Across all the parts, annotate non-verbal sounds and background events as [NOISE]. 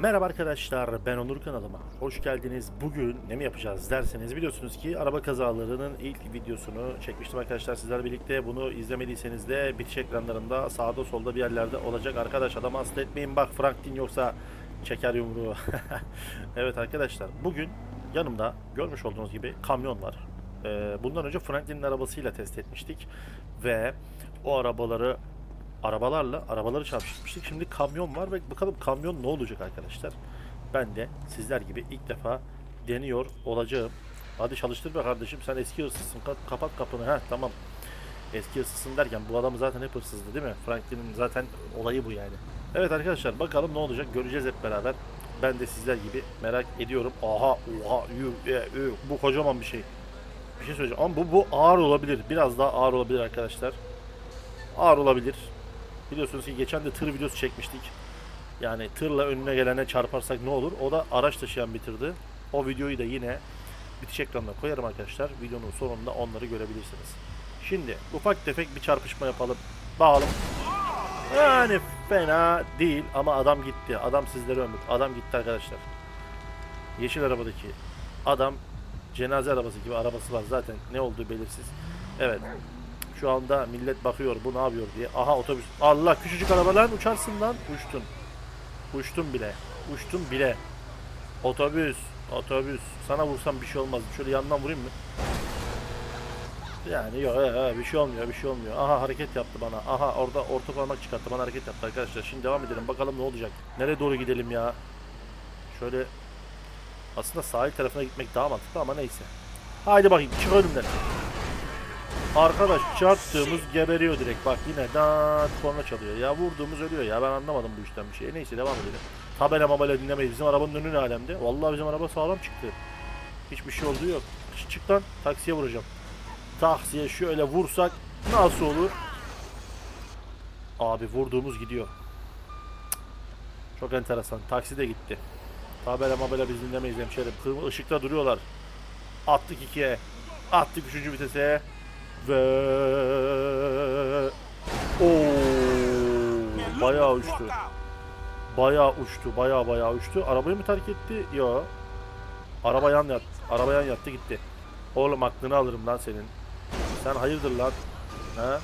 Merhaba arkadaşlar ben Onur kanalıma hoş geldiniz. Bugün ne mi yapacağız derseniz biliyorsunuz ki araba kazalarının ilk videosunu çekmiştim arkadaşlar sizlerle birlikte. Bunu izlemediyseniz de bitiş ekranlarında sağda solda bir yerlerde olacak. Arkadaş adamı hasta etmeyin bak Franklin yoksa çeker yumruğu. [LAUGHS] evet arkadaşlar bugün yanımda görmüş olduğunuz gibi kamyon var. Ee, bundan önce Franklin'in arabasıyla test etmiştik ve o arabaları arabalarla arabaları çarpıştırmıştık. Şimdi kamyon var ve bakalım kamyon ne olacak arkadaşlar. Ben de sizler gibi ilk defa deniyor olacağım. Hadi çalıştır be kardeşim sen eski hırsızsın Ka- kapat kapını ha tamam. Eski hırsızsın derken bu adam zaten hep hırsızdı değil mi? Franklin'in zaten olayı bu yani. Evet arkadaşlar bakalım ne olacak göreceğiz hep beraber. Ben de sizler gibi merak ediyorum. Aha oha yuh, e, üh, bu kocaman bir şey. Bir şey söyleyeceğim ama bu, bu ağır olabilir. Biraz daha ağır olabilir arkadaşlar. Ağır olabilir. Biliyorsunuz ki geçen de tır videosu çekmiştik. Yani tırla önüne gelene çarparsak ne olur? O da araç taşıyan bir tırdı. O videoyu da yine bitiş ekranına koyarım arkadaşlar. Videonun sonunda onları görebilirsiniz. Şimdi ufak tefek bir çarpışma yapalım. Bakalım. Yani fena değil ama adam gitti. Adam sizlere ömür. Adam gitti arkadaşlar. Yeşil arabadaki adam cenaze arabası gibi arabası var zaten ne olduğu belirsiz. Evet. Şu anda millet bakıyor bu ne yapıyor diye. Aha otobüs. Allah küçücük arabalar uçarsın lan. Uçtun. Uçtun bile. Uçtun bile. Otobüs. Otobüs. Sana vursam bir şey olmaz. Şöyle yandan vurayım mı? Yani yok he, bir şey olmuyor bir şey olmuyor. Aha hareket yaptı bana. Aha orada orta parmak çıkarttı bana hareket yaptı arkadaşlar. Şimdi devam edelim bakalım ne olacak. Nereye doğru gidelim ya? Şöyle aslında sahil tarafına gitmek daha mantıklı ama neyse. Haydi bakayım çık önümden. Arkadaş çarptığımız geberiyor direkt. Bak yine dat korna çalıyor. Ya vurduğumuz ölüyor ya. Ben anlamadım bu işten bir şey. Neyse devam edelim. Tabela mabela dinlemeyiz. Bizim arabanın önü ne alemde? Vallahi bizim araba sağlam çıktı. Hiçbir şey olduğu yok. Çık, lan. Taksiye vuracağım. Taksiye şöyle vursak nasıl olur? Abi vurduğumuz gidiyor. Çok enteresan. Taksi de gitti. Tabela mabela biz dinlemeyiz hemşerim. Kırmızı ışıkta duruyorlar. Attık ikiye. Attık üçüncü vitese. Ve Oo, bayağı uçtu. Bayağı uçtu. Bayağı bayağı uçtu. Arabayı mı terk etti? Yo. Araba yan yattı. Araba yan yattı gitti. Oğlum aklını alırım lan senin. Sen hayırdır lan? Ha?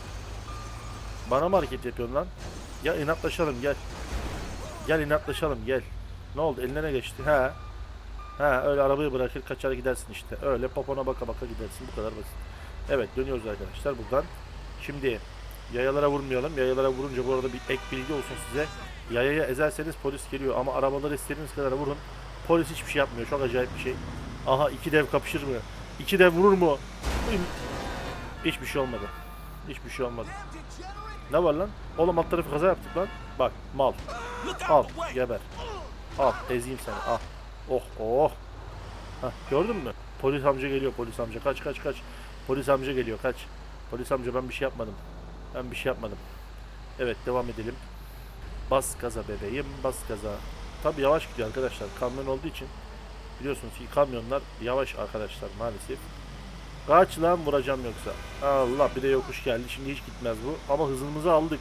Bana mı hareket yapıyorsun lan? Ya inatlaşalım gel. Gel inatlaşalım gel. Ne oldu eline ne geçti? Ha? Ha öyle arabayı bırakır kaçar gidersin işte. Öyle popona baka baka gidersin bu kadar basit. Evet dönüyoruz arkadaşlar buradan. Şimdi yayalara vurmayalım. Yayalara vurunca bu arada bir ek bilgi olsun size. Yayaya ezerseniz polis geliyor ama arabaları istediğiniz kadar vurun. Polis hiçbir şey yapmıyor. Çok acayip bir şey. Aha iki dev kapışır mı? İki dev vurur mu? Hiçbir şey olmadı. Hiçbir şey olmadı. Ne var lan? Oğlum alt tarafı kaza yaptık lan. Bak mal. Al geber. Al ezeyim seni al. Oh oh. Hah, gördün mü? Polis amca geliyor polis amca. Kaç kaç kaç. Polis amca geliyor kaç. Polis amca ben bir şey yapmadım. Ben bir şey yapmadım. Evet devam edelim. Bas gaza bebeğim bas gaza. Tabi yavaş gidiyor arkadaşlar. Kamyon olduğu için biliyorsunuz ki kamyonlar yavaş arkadaşlar maalesef. Kaç lan vuracağım yoksa. Allah bir de yokuş geldi. Şimdi hiç gitmez bu. Ama hızımızı aldık.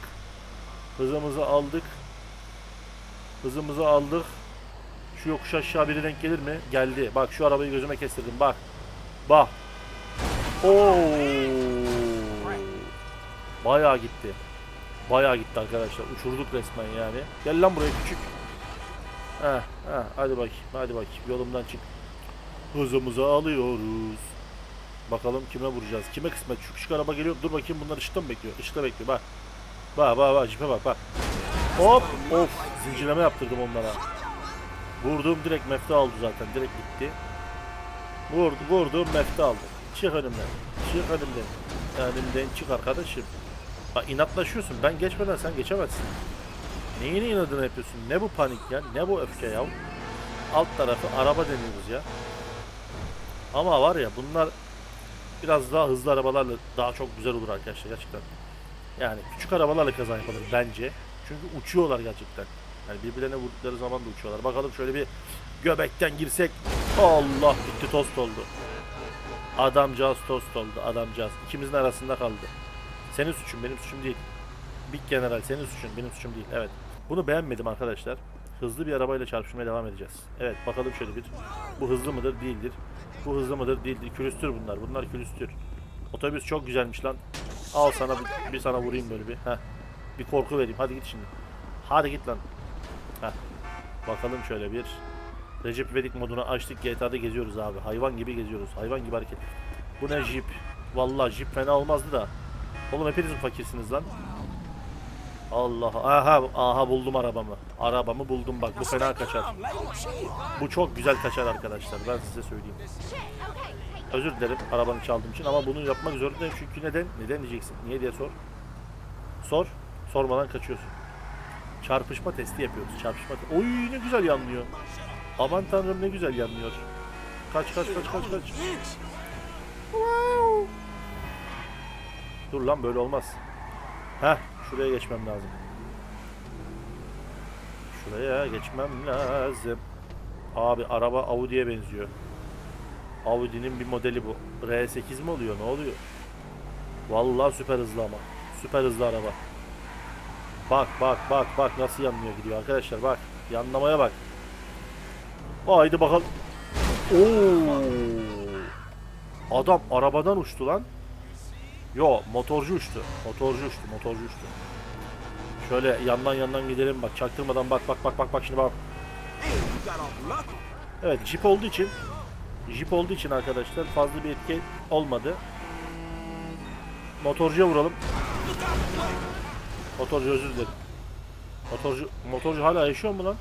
Hızımızı aldık. Hızımızı aldık. Şu yokuş aşağı biri denk gelir mi? Geldi. Bak şu arabayı gözüme kestirdim. Bak. Bak. Oo. Bayağı gitti. Bayağı gitti arkadaşlar. Uçurduk resmen yani. Gel lan buraya küçük. Heh, heh, hadi bakayım. Hadi bakayım. Yolumdan çık. Hızımızı alıyoruz. Bakalım kime vuracağız? Kime kısmet? Şu küçük araba geliyor. Dur bakayım bunlar ışıkta mı bekliyor? Işıkta bekliyor. Bak. Bak bak bak. Cipe bak bak. Hop. Of. Zincirleme yaptırdım onlara. Vurduğum direkt mefte aldı zaten. Direkt gitti. Vurdu, vurduğum mefte aldı. Çık önümden. Çık önümden. Önümden çık arkadaşım. Bak inatlaşıyorsun. Ben geçmeden sen geçemezsin. Neyin inadını yapıyorsun? Ne bu panik ya? Ne bu öfke ya? Alt tarafı araba deniyoruz ya. Ama var ya bunlar biraz daha hızlı arabalarla daha çok güzel olur arkadaşlar gerçekten. Yani küçük arabalarla kaza yapılır bence. Çünkü uçuyorlar gerçekten. Yani birbirlerine vurdukları zaman da uçuyorlar. Bakalım şöyle bir göbekten girsek. Allah bitti tost oldu. Adamcağız tost oldu adamcağız. İkimizin arasında kaldı. Senin suçun benim suçum değil. Big General senin suçun benim suçum değil. Evet. Bunu beğenmedim arkadaşlar. hızlı bir arabayla çarpışmaya devam edeceğiz. Evet bakalım şöyle bir. Bu hızlı mıdır? Değildir. Bu hızlı mıdır? Değildir. Külüstür bunlar. Bunlar külüstür. Otobüs çok güzelmiş lan. Al sana bir, bir sana vurayım böyle bir. Heh. Bir korku vereyim. Hadi git şimdi. Hadi git lan. Heh. Bakalım şöyle bir. Recep İvedik modunu açtık. GTA'da geziyoruz abi. Hayvan gibi geziyoruz. Hayvan gibi hareket. Bu ne jip? Vallahi jip fena olmazdı da. Oğlum hepiniz fakirsiniz lan? Allah aha aha buldum arabamı. Arabamı buldum bak bu fena kaçar. Bu çok güzel kaçar arkadaşlar ben size söyleyeyim. Özür dilerim arabanı çaldığım için ama bunu yapmak zorundayım çünkü neden? Neden diyeceksin? Niye diye sor. Sor. Sormadan kaçıyorsun. Çarpışma testi yapıyoruz. Çarpışma Oy ne güzel yanlıyor. Aman tanrım ne güzel yanlıyor. Kaç kaç kaç kaç kaç. Dur lan böyle olmaz. Heh şuraya geçmem lazım. Şuraya geçmem lazım. Abi araba Audi'ye benziyor. Audi'nin bir modeli bu. R8 mi oluyor? Ne oluyor? Vallahi süper hızlı ama. Süper hızlı araba. Bak bak bak bak nasıl yanmıyor gidiyor arkadaşlar bak. Yanlamaya bak. Haydi bakalım. Oo. Adam arabadan uçtu lan. Yo motorcu uçtu. Motorcu uçtu. Motorcu uçtu. Şöyle yandan yandan gidelim bak çaktırmadan bak bak bak bak bak şimdi bak. Evet Jeep olduğu için Jeep olduğu için arkadaşlar fazla bir etki olmadı. Motorcuya vuralım. Motorcu özür dilerim. Motorcu motorcu hala yaşıyor mu lan?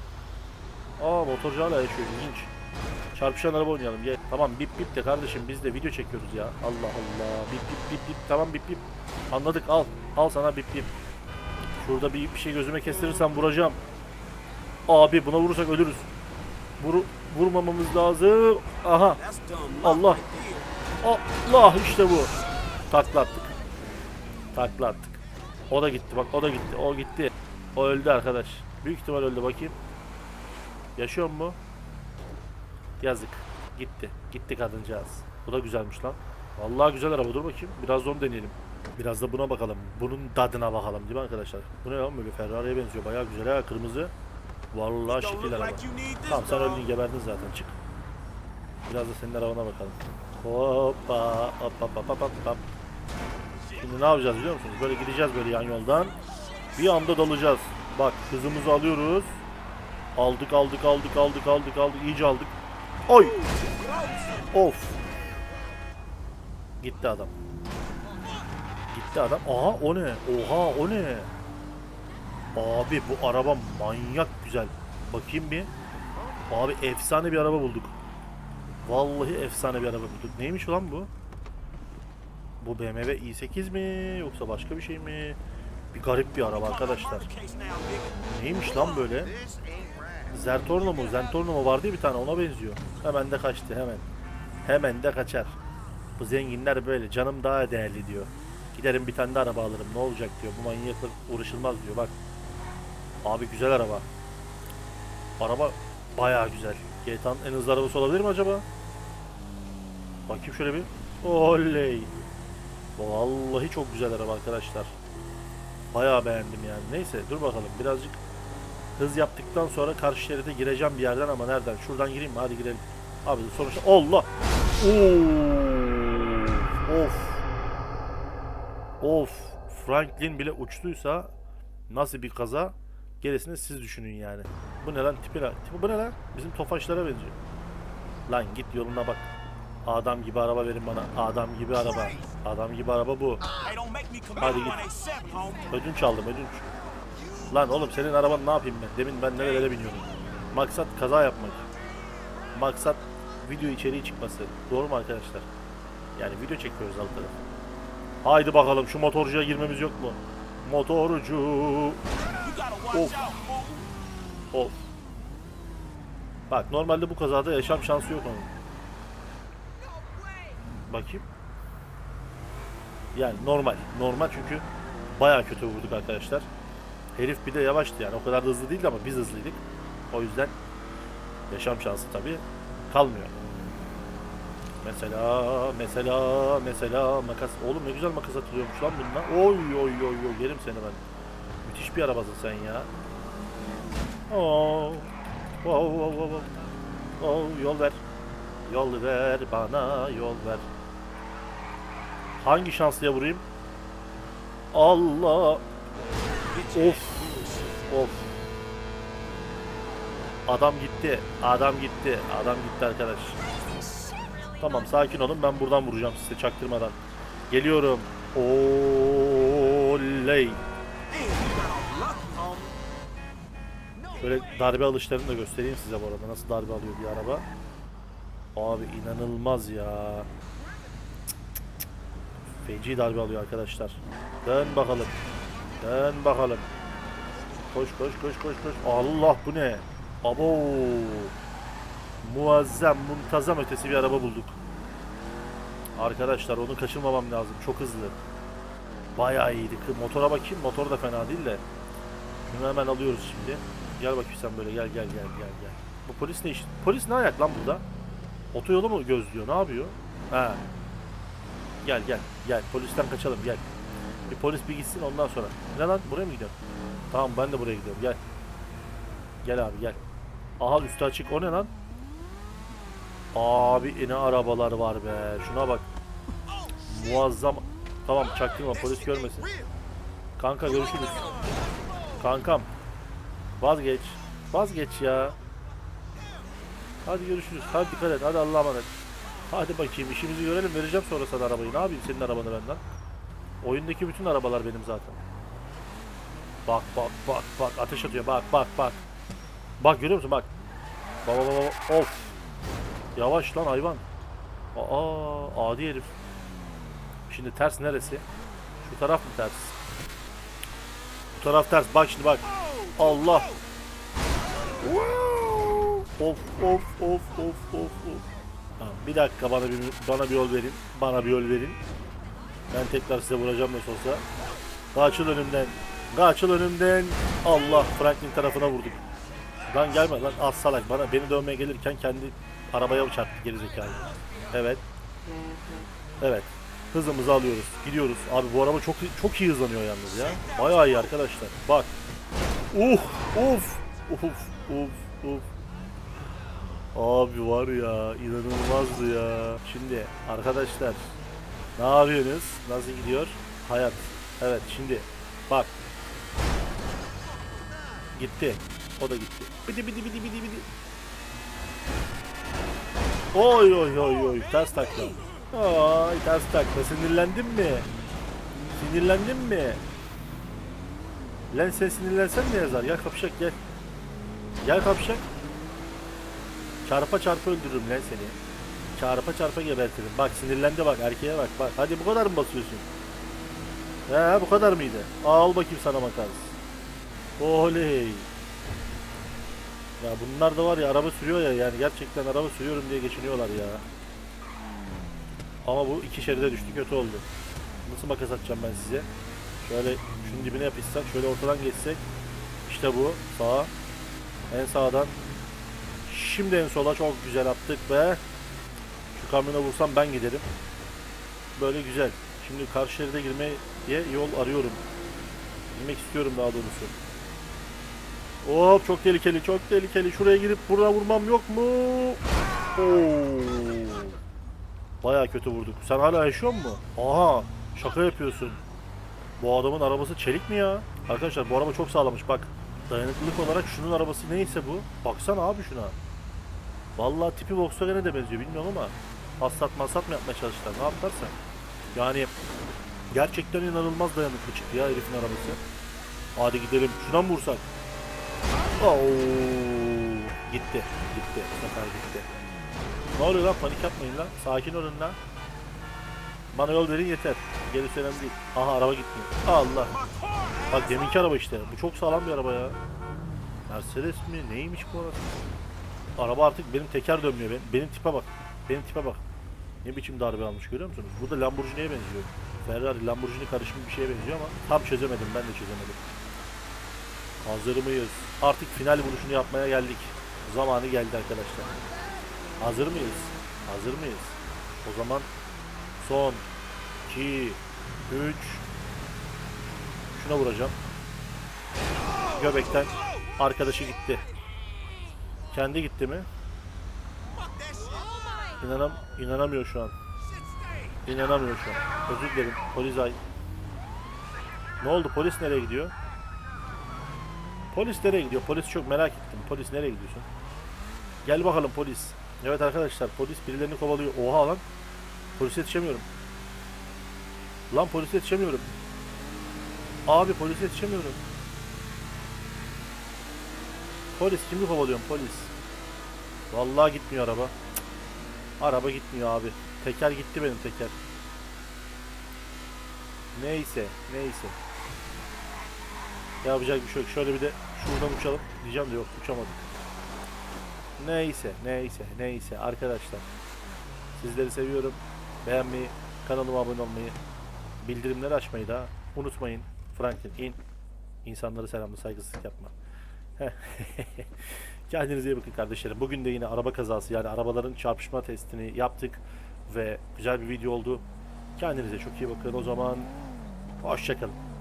Aa motorcu hala yaşıyor ilginç. Çarpışan araba oynayalım gel. Tamam bip bip de kardeşim biz de video çekiyoruz ya. Allah Allah. Bip bip bip bip. Tamam bip bip. Anladık al. Al sana bip bip. Şurada bir, bir şey gözüme kestirirsem vuracağım. Abi buna vurursak ölürüz. Vur, vurmamamız lazım. Aha. Allah. Allah işte bu. Takla attık. Takla attık. O da gitti bak o da gitti. O gitti. O öldü arkadaş. Büyük ihtimal öldü bakayım. Yaşıyor mu? Yazık. Gitti. Gitti kadıncağız. Bu da güzelmiş lan. Vallahi güzel araba. Dur bakayım. Biraz da onu deneyelim. Biraz da buna bakalım. Bunun tadına bakalım değil mi arkadaşlar? Bu ne lan böyle Ferrari'ye benziyor. Bayağı güzel ha kırmızı. Vallahi şekil araba. Tamam sen öldün geberdin zaten çık. Biraz da senin arabana bakalım. Hoppa hop hop hop hop hop hop. Şimdi ne yapacağız biliyor musunuz? Böyle gideceğiz böyle yan yoldan. Bir anda dalacağız. Bak hızımızı alıyoruz. Aldık aldık aldık aldık aldık aldık iyice aldık. Oy! Of! Gitti adam. Gitti adam. Aha o ne? Oha o ne? Abi bu araba manyak güzel. Bakayım bir. Abi efsane bir araba bulduk. Vallahi efsane bir araba bulduk. Neymiş lan bu? Bu BMW i8 mi yoksa başka bir şey mi? Bir garip bir araba arkadaşlar. Neymiş lan böyle? Zertorno mu? Zentorno mu vardı bir tane ona benziyor. Hemen de kaçtı hemen. Hemen de kaçar. Bu zenginler böyle canım daha değerli diyor. Giderim bir tane de araba alırım ne olacak diyor. Bu manyakla uğraşılmaz diyor bak. Abi güzel araba. Araba bayağı güzel. GTA'nın en hızlı arabası olabilir mi acaba? Bakayım şöyle bir. Oley. Vallahi çok güzel araba arkadaşlar. Bayağı beğendim yani. Neyse dur bakalım birazcık hız yaptıktan sonra karşı şeride gireceğim bir yerden ama nereden? Şuradan gireyim mi? Hadi girelim. Abi sonuçta Allah. Oo. Of. Of. Franklin bile uçtuysa nasıl bir kaza gerisini siz düşünün yani. Bu ne lan tipi, tipi bu ne lan? Bizim tofaşlara benziyor. Lan git yoluna bak. Adam gibi araba verin bana. Adam gibi araba. Adam gibi araba bu. Hadi git. Ödünç aldım ödünç. Lan oğlum senin arabanı ne yapayım ben? Demin ben nerelere biniyorum. Maksat kaza yapmak. Maksat video içeriği çıkması. Doğru mu arkadaşlar? Yani video çekiyoruz alt tarafı. Haydi bakalım şu motorcuya girmemiz yok mu? Motorcu. Of. Of. Bak normalde bu kazada yaşam şansı yok onun. Bakayım. Yani normal. Normal çünkü bayağı kötü vurduk arkadaşlar. Herif bir de yavaştı yani. O kadar da hızlı değildi ama biz hızlıydık. O yüzden yaşam şansı tabii kalmıyor. Mesela, mesela, mesela makas. Oğlum ne güzel makas atılıyormuş lan bununla. Oy oy oy oy yerim seni ben. Müthiş bir arabasın sen ya. Oh. Oh, oh, oh, oh. Oh, yol ver. Yol ver bana yol ver. Hangi şanslıya vurayım? Allah. Of. Of. Adam gitti. Adam gitti. Adam gitti arkadaş. Tamam sakin olun. Ben buradan vuracağım size çaktırmadan. Geliyorum. Oley. Şöyle darbe alışlarını da göstereyim size bu arada. Nasıl darbe alıyor bir araba. Abi inanılmaz ya. Feci darbe alıyor arkadaşlar. Dön bakalım. Dön bakalım. Koş koş koş koş koş. Allah bu ne? Abo. Muazzam, muntazam ötesi bir araba bulduk. Arkadaşlar onu kaçırmamam lazım. Çok hızlı. Bayağı iyiydi. Motora bakayım. Motor da fena değil de. Şunu hemen alıyoruz şimdi. Gel bakayım sen böyle gel gel gel gel gel. Bu polis ne iş? Polis ne ayak lan burada? Otoyolu mu gözlüyor? Ne yapıyor? Ha. Gel gel gel. Polisten kaçalım gel. Bir polis bir gitsin ondan sonra. Ne lan? Buraya mı gidiyorsun? Tamam ben de buraya gidiyorum. Gel. Gel abi gel. Aha üstü açık. O ne lan? Abi ne arabalar var be. Şuna bak. Muazzam. Tamam çaktırma polis görmesin. Kanka görüşürüz. Kankam. Vazgeç. Vazgeç ya. Hadi görüşürüz. Hadi dikkat et. Hadi Allah'a emanet. Hadi bakayım işimizi görelim. Vereceğim sonra sana arabayı. Ne yapayım senin arabanı benden? Oyundaki bütün arabalar benim zaten. Bak bak bak bak ateş atıyor. Bak bak bak. Bak görüyor musun? Bak. Baba baba of. Yavaş lan hayvan. Aa adi herif. Şimdi ters neresi? Şu taraf mı ters? Bu taraf ters. Bak şimdi bak. Allah. Of of of of of of. Bir dakika bana bir bana bir yol verin. Bana bir yol verin. Ben tekrar size vuracağım nasıl olsa. Kaçıl önümden. Kaçıl önümden. Allah Franklin tarafına vurduk. Lan gelme lan az salak bana beni dövmeye gelirken kendi arabaya çarptı gerizekalı. Evet. Evet. Hızımızı alıyoruz. Gidiyoruz. Abi bu araba çok çok iyi hızlanıyor yalnız ya. Bayağı iyi arkadaşlar. Bak. Uh, uf. Uf, uf, uf. Abi var ya inanılmazdı ya. Şimdi arkadaşlar ne yapıyorsunuz? Nasıl gidiyor? Hayat. Evet şimdi bak. Gitti. O da gitti. Bidi bidi bidi bidi bidi. Oy oy oy oy ters takla. Ay ters takla. Sinirlendin mi? Sinirlendin mi? Lan sen sinirlensen ne yazar? Gel kapışak gel. Gel kapışak. Çarpa çarpa öldürürüm lan seni. Çarpa çarpa gebertirim. Bak sinirlendi bak erkeğe bak bak. Hadi bu kadar mı basıyorsun? He bu kadar mıydı? Al bakayım sana makas. Oley. Ya bunlar da var ya araba sürüyor ya yani gerçekten araba sürüyorum diye geçiniyorlar ya. Ama bu iki şeride düştü kötü oldu. Nasıl makas atacağım ben size? Şöyle şunun dibine yapışsak şöyle ortadan geçsek. İşte bu sağa. En sağdan. Şimdi en sola çok güzel attık ve kamyona vursam ben giderim. Böyle güzel. Şimdi karşı şeride girmeye yol arıyorum. Girmek istiyorum daha doğrusu. Hop çok tehlikeli çok tehlikeli. Şuraya girip burada vurmam yok mu? Oo. Baya kötü vurduk. Sen hala yaşıyor mu? Aha şaka yapıyorsun. Bu adamın arabası çelik mi ya? Arkadaşlar bu araba çok sağlamış bak. Dayanıklılık olarak şunun arabası neyse bu. Baksana abi şuna. Vallahi tipi Volkswagen'e de benziyor bilmiyorum ama Passat masat mı yapmaya çalıştılar ne yaptılarsa. Yani gerçekten inanılmaz dayanıklı çıktı ya herifin arabası. Hadi gidelim. Şuna mı vursak? Oo, gitti. Gitti. Bu sefer gitti. Ne oluyor lan? Panik yapmayın lan. Sakin olun lan. Bana yol verin yeter. Gerisi önemli değil. Aha araba gitmiyor. Allah. Bak deminki araba işte. Bu çok sağlam bir araba ya. Mercedes mi? Neymiş bu araba? Araba artık benim teker dönmüyor. Benim, benim tipe bak. Benim tipe bak. Ne biçim darbe almış görüyor musunuz? Bu da Lamborghini'ye benziyor. Ferrari, Lamborghini karışımı bir şeye benziyor ama tam çözemedim. Ben de çözemedim. Hazır mıyız? Artık final vuruşunu yapmaya geldik. Zamanı geldi arkadaşlar. Hazır mıyız? Hazır mıyız? O zaman son 2 3 Şuna vuracağım. Göbekten Arkadaşı gitti. Kendi gitti mi? İnanam inanamıyor şu an. İnanamıyor şu an. Özür dilerim. Polis ay. Ne oldu? Polis nereye gidiyor? Polis nereye gidiyor? Polis çok merak ettim. Polis nereye gidiyorsun? Gel bakalım polis. Evet arkadaşlar polis birilerini kovalıyor. Oha lan. Polise yetişemiyorum. Lan polise yetişemiyorum. Abi polise yetişemiyorum. Polis kimi kovalıyorsun polis? Vallahi gitmiyor araba. Araba gitmiyor abi. Teker gitti benim teker. Neyse, neyse. Yapacak bir şey yok. Şöyle bir de şuradan uçalım. Diyeceğim de yok uçamadık. Neyse, neyse, neyse arkadaşlar. Sizleri seviyorum. Beğenmeyi, kanalıma abone olmayı, bildirimleri açmayı da unutmayın. Franklin in. İnsanları selamla saygısızlık yapma. [LAUGHS] Kendinize iyi bakın kardeşlerim. Bugün de yine araba kazası yani arabaların çarpışma testini yaptık ve güzel bir video oldu. Kendinize çok iyi bakın. O zaman hoşçakalın.